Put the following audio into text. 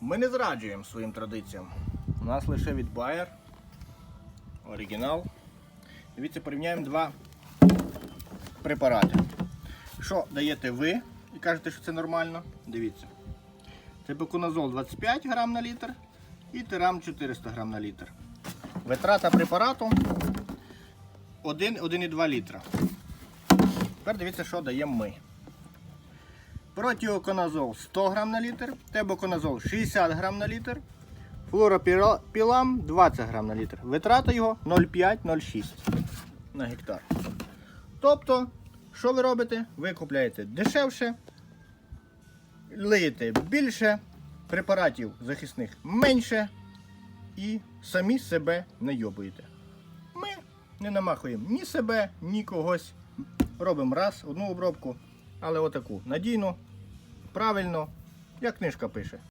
Ми не зраджуємо своїм традиціям. У нас лише від Bayer. Оригінал. Дивіться, порівняємо два препарати. Що даєте ви і кажете, що це нормально? Дивіться. Це беконазол 25 грам на літр і тирам 400 грам на літр. Витрата препарату 1,2 літра. Тепер дивіться, що даємо ми. Протіоконазол 100 грам на літр, тебоконазол 60 грам на літр, флуропілам 20 грам на літр. Витрата його 0,5-0,6 на гектар. Тобто, що ви робите? Ви купляєте дешевше, лиєте більше, препаратів захисних менше і самі себе не йобуєте. Ми не намахуємо ні себе, ні когось. Робимо раз, одну обробку, але отаку надійну, правильно, як книжка пише.